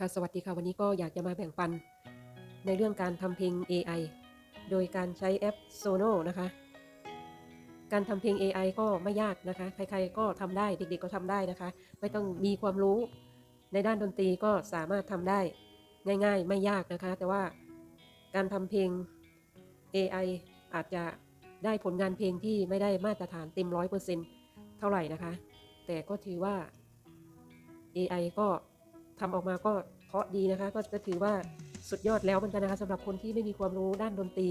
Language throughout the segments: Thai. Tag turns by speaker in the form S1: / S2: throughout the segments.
S1: ค่ะสวัสดีค่ะวันนี้ก็อยากจะมาแบ่งปัน ในเรื่องการทำเพลง AI โดยการใช้แอป Sono นะคะ การทำเพลง AI ก็ไม่ยากนะคะ ใครๆก็ทำได้เด็กๆก็ทำได้นะคะ ไม่ต้องมีความรู้ ในด้านดนตรีก็สามารถทำได้ง่ายๆ ไม่ยากนะคะ แต่ว่าการทำเพลง AI อาจจะได้ผลงานเพลงที่ไม่ได้มาตรฐานเต็มร้อยเปอร์เซ็นต์เท่าไหร่นะคะ แต่ก็ถือว่า AI ก็ ทำออกมาก็เพาะดีนะคะ ก็จะถือว่าสุดยอดแล้วเหมือนกันนะคะสำหรับคนที่ไม่มีความรู้ด้านดนตรี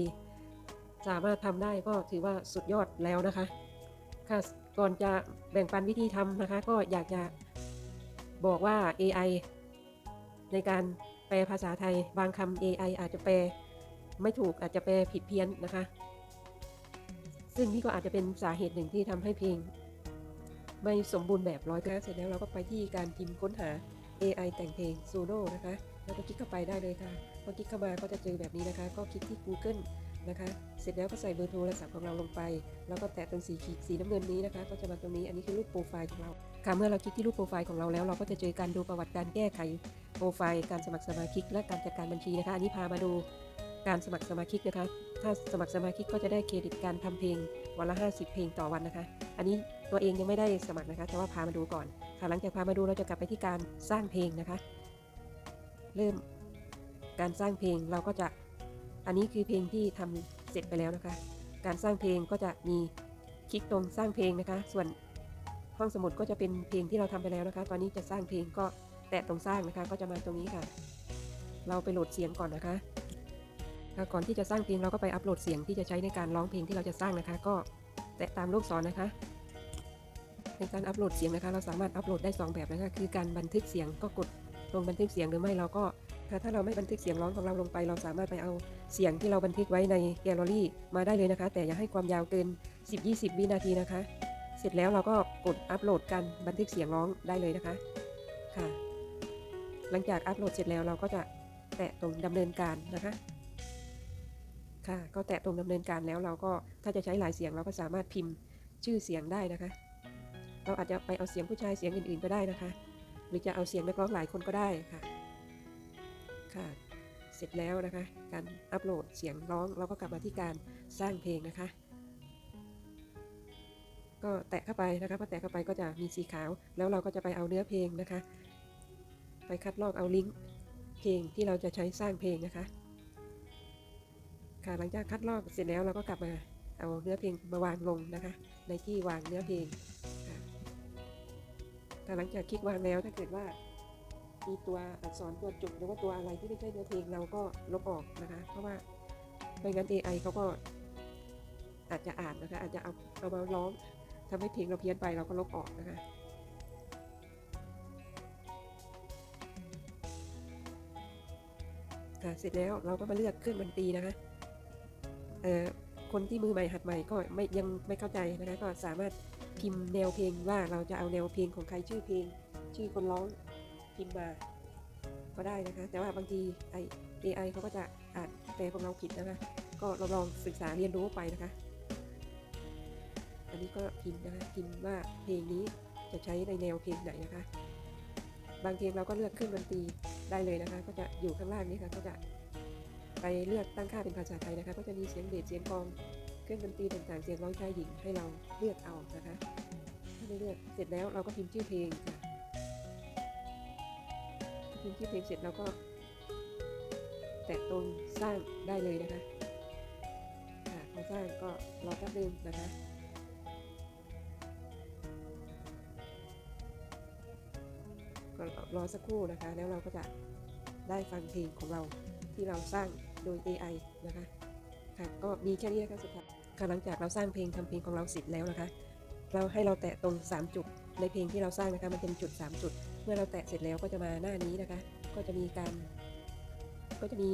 S1: สามารถทำได้ก็ถือว่าสุดยอดแล้วนะคะค่ะก่อนจะแบ่งปันวิธีทำนะคะ ก็อยากจะบอกว่า AI ในการแปลภาษาไทยบางคำ AI อาจจะแปลไม่ถูกอาจจะแปลผิดเพี้ยนนะคะ ซึ่งนี่ก็อาจจะเป็นสาเหตุหนึ่งที่ทำให้เพลง ไม่สมบูรณ์แบบร้อยเปอร์เซ็นต์แล้วเราก็ไปที่การพิมพ์ค้นหา AI แต่งเพลง Suno นะคะ แล้วก็คลิกเข้าไปได้เลยค่ะ พอคลิกเข้ามาก็จะเจอแบบนี้นะคะ ก็คลิกที่ Google นะคะ เสร็จแล้วก็ใส่เบอร์โทรศัพท์ของเราลงไป แล้วก็แตะตรงสีขีดสีน้ำเงินนี้นะคะ ก็จะมาตรงนี้ อันนี้คือรูปโปรไฟล์ของเรา ค่ะ เมื่อเราคลิกที่รูปโปรไฟล์ของเราแล้ว เราก็จะเจอการดูประวัติการแก้ไขโปรไฟล์ การสมัครสมาชิก และการจัดการบัญชีนะคะ อันนี้พามาดูการสมัครสมาชิกนะคะ ถ้าสมัครสมาชิกก็จะได้เครดิตการทำเพลงวันละ 50 เพลงต่อวันนะคะ อันนี้ตัวเองยังไม่ได้สมัครนะคะ แต่ว่าพามาดูก่อน ค่ะหลังจากพามาดูเราจะกลับไปที่การสร้างเพลงนะคะ เริ่มการสร้างเพลงเราก็จะอันนี้คือเพลงที่ทำเสร็จไปแล้วนะคะ การสร้างเพลงก็จะมีคลิกตรงสร้างเพลงนะคะ ส่วนห้องสมุดก็จะเป็นเพลงที่เราทำไปแล้วนะคะ ตอนนี้จะสร้างเพลงก็แตะตรงสร้างนะคะ ก็จะมาตรงนี้ค่ะ เราไปโหลดเสียงก่อนนะคะค่ะก่อนที่จะสร้างเพลงเราก็ไปอัปโหลดเสียงที่จะใช้ในการร้องเพลงที่เราจะสร้างนะคะ ก็แตะตามลูกศรนะคะ ในการอัปโหลดเสียงนะคะ เราสามารถอัปโหลดได้ 2 แบบนะคะคือการบันทึกเสียงก็กดตรงบันทึกเสียงหรือไม่เราก็ถ้าเราไม่บันทึกเสียงร้องของเราลงไป เราสามารถไปเอาเสียงที่เราบันทึกไว้ในแกลเลอรี่มาได้เลยนะคะ แต่อย่าให้ความยาวเกิน 10-20 วินาทีนะคะ เสร็จแล้วเราก็กดอัปโหลดการบันทึกเสียงร้องได้เลยนะคะค่ะ หลังจากอัปโหลดเสร็จแล้วเราก็จะแตะตรงดำเนินการนะคะค่ะก็แตะตรงดำเนินการแล้วเราก็ถ้าจะใช้หลายเสียงเราก็สามารถพิมพ์ชื่อเสียงได้นะคะ เราอาจจะไปเอาเสียงผู้ชายเสียงอื่นๆก็ได้นะคะ หรือจะเอาเสียงนักร้องหลายคนก็ได้ค่ะ ค่ะ เสร็จแล้วนะคะ การอัปโหลดเสียงร้องเราก็กลับมาที่การสร้างเพลงนะคะ ก็แตะเข้าไปนะคะพอแตะเข้าไปก็จะมีสีขาว แล้วเราก็จะไปเอาเนื้อเพลงนะคะ ไปคัดลอกเอาลิงก์เพลงที่เราจะใช้สร้างเพลงนะคะ ค่ะหลังจากคัดลอกเสร็จแล้วเราก็กลับมาเอาเนื้อเพลงมาวางลงนะคะ ในที่วางเนื้อเพลง แต่หลังจากคลิกวางแล้วถ้าเกิดว่ามีตัวอักษรตัวจุดหรือว่าตัวอะไรที่ไม่ใช่เนื้อเพลงเราก็ลบออกนะคะ เพราะว่าไม่งั้น AI เขาก็อาจจะอ่านนะคะ อาจจะเอาเอามาร้องทำให้เพลงเราเพี้ยนไปเราก็ลบออกนะคะค่ะเสร็จแล้วเราก็มาเลือกเครื่องดนตรีนะคะเอ่อคนที่มือใหม่หัดใหม่ก็ไม่ยังไม่เข้าใจนะคะก็สามารถ พิมพ์แนวเพลงว่าเราจะเอาแนวเพลงของใครชื่อเพลง ชื่อคนร้องพิมพ์มาก็ได้นะคะ แต่ว่าบางทีไอ AI เขาก็จะอ่านแปลของเราผิดนะคะ ก็เราลองศึกษาเรียนรู้ไปนะคะ อันนี้ก็พิมพ์นะคะพิมพ์ว่าเพลงนี้จะใช้ในแนวเพลงไหนนะคะ บางเพลงเราก็เลือกเครื่องดนตรีได้เลยนะคะ ก็จะอยู่ข้างล่างนี้ค่ะก็จะไปเลือกตั้งค่าเป็นภาษาไทยนะคะ ก็จะมีเสียงเบสเสียงกอง เครื่องดนตรีต่างๆ เสียงร้องชายหญิงให้เราเลือกเอานะคะ ถ้าได้เลือกเสร็จแล้วเราก็พิมพ์ชื่อเพลงค่ะพิมพ์ชื่อเพลงเสร็จเราก็ แตะตรงสร้างได้เลยนะคะค่ะพอสร้างก็รอแป๊บนึงนะคะก็รอสักครู่นะคะ แล้วเราก็จะได้ฟังเพลงของเราที่เราสร้างโดย AI นะคะค่ะก็มีแค่นี้นะคะสุดท้าย ค่ะหลังจากเราสร้างเพลงทำเพลงของเราเสร็จแล้วนะคะ เราให้เราแตะตรง 3 จุดในเพลงที่เราสร้างนะคะมันเป็นจุด 3 จุด เมื่อเราแตะเสร็จแล้วก็จะมาหน้านี้นะคะ ก็จะมีการ ก็จะมี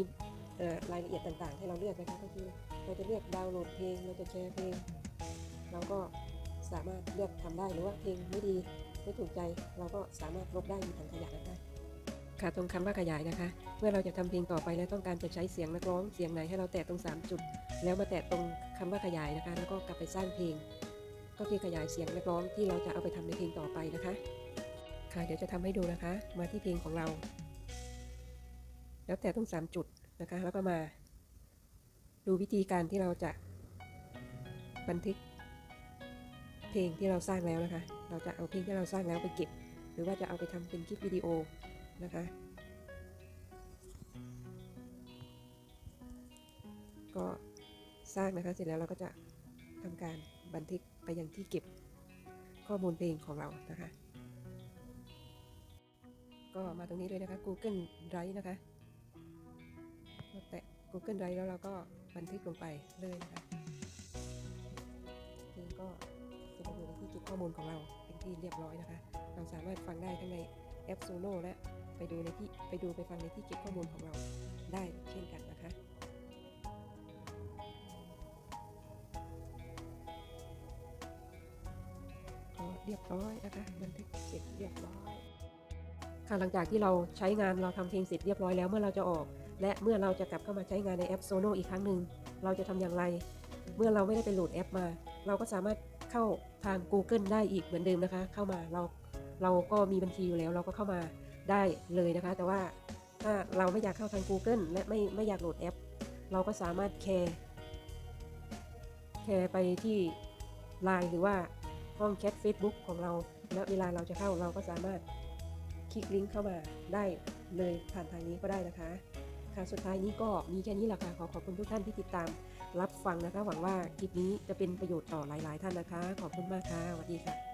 S1: รายละเอียดต่างๆ ให้เราเลือกนะคะก็คือเราจะเลือกดาวน์โหลดเพลงเราจะแชร์เพลง เราก็สามารถเลือกทำได้หรือว่าเพลงไม่ดีไม่ถูกใจ เราก็สามารถลบได้มีถังขยะนะคะ ค่ะตรงคำว่าขยายนะคะ เมื่อเราจะทำเพลงต่อไปแล้วต้องการจะใช้เสียงนักร้องเสียงไหนให้เราแตะตรง 3 จุด แล้วมาแตะตรงคำว่าขยายนะคะ แล้วก็กลับไปสร้างเพลง ก็คือขยายเสียงนักร้องที่เราจะเอาไปทำในเพลงต่อไปนะคะ ค่ะเดี๋ยวจะทำให้ดูนะคะ มาที่เพลงของเรา แล้วแต่ต้อง3 จุดนะคะ แล้วก็มา ดูวิธีการที่เราจะ บันทึก เพลงที่เราสร้างแล้วนะคะ เราจะเอาเพลงที่เราสร้างแล้วไปเก็บ หรือว่าจะเอาไปทำเป็นคลิปวิดีโอ นะคะ ก็สร้างนะคะเสร็จแล้วเราก็จะทำการบันทึกไปยังที่เก็บข้อมูลเพลงของเรานะคะ ก็มาตรงนี้เลยนะคะ Google Drive นะคะเราแตะ Google Drive แล้วเราก็บันทึกลงไปเลยนะคะเพลงก็จะไปอยู่ในที่เก็บข้อมูลของเราเป็นที่เรียบร้อยนะคะ เราสามารถฟังได้ทั้งในแอป Sono และ ไปดูในที่ไปดูไปฟังในที่เก็บข้อมูลของเราได้เช่นกันนะคะก็เรียบร้อยนะคะบันทึกเสร็จเรียบร้อยค่ะหลังจากที่เราใช้งานเราทำเพลงเสร็จเรียบร้อยแล้วเมื่อเราจะออก และเมื่อเราจะกลับเข้ามาใช้งานในแอป Sono อีกครั้งหนึ่งเราจะทำอย่างไร เมื่อเราไม่ได้ไปโหลดแอปมา เราก็สามารถเข้าทาง Google ได้อีกเหมือนเดิมนะคะ เข้ามาเราเราก็มีบัญชีอยู่แล้วเราก็เข้ามา ได้เลยนะคะ แต่ว่าถ้าเราไม่อยากเข้าทาง Google และไม่ไม่อยากโหลดแอป เราก็สามารถแชร์แชร์ไปที่ Line หรือว่าห้องแชท Facebook ของเราแล้วเวลาเราจะเข้าเราก็สามารถคลิกลิงก์เข้ามาได้เลยผ่านทางนี้ก็ได้นะคะค่ะสุดท้ายนี้ก็มีแค่นี้แหละค่ะขอขอบคุณทุกท่านที่ติดตามรับฟังนะคะ หวังว่าคลิปนี้จะเป็นประโยชน์ต่อหลาย ๆ ท่านนะคะ ขอบคุณมากค่ะสวัสดีค่ะ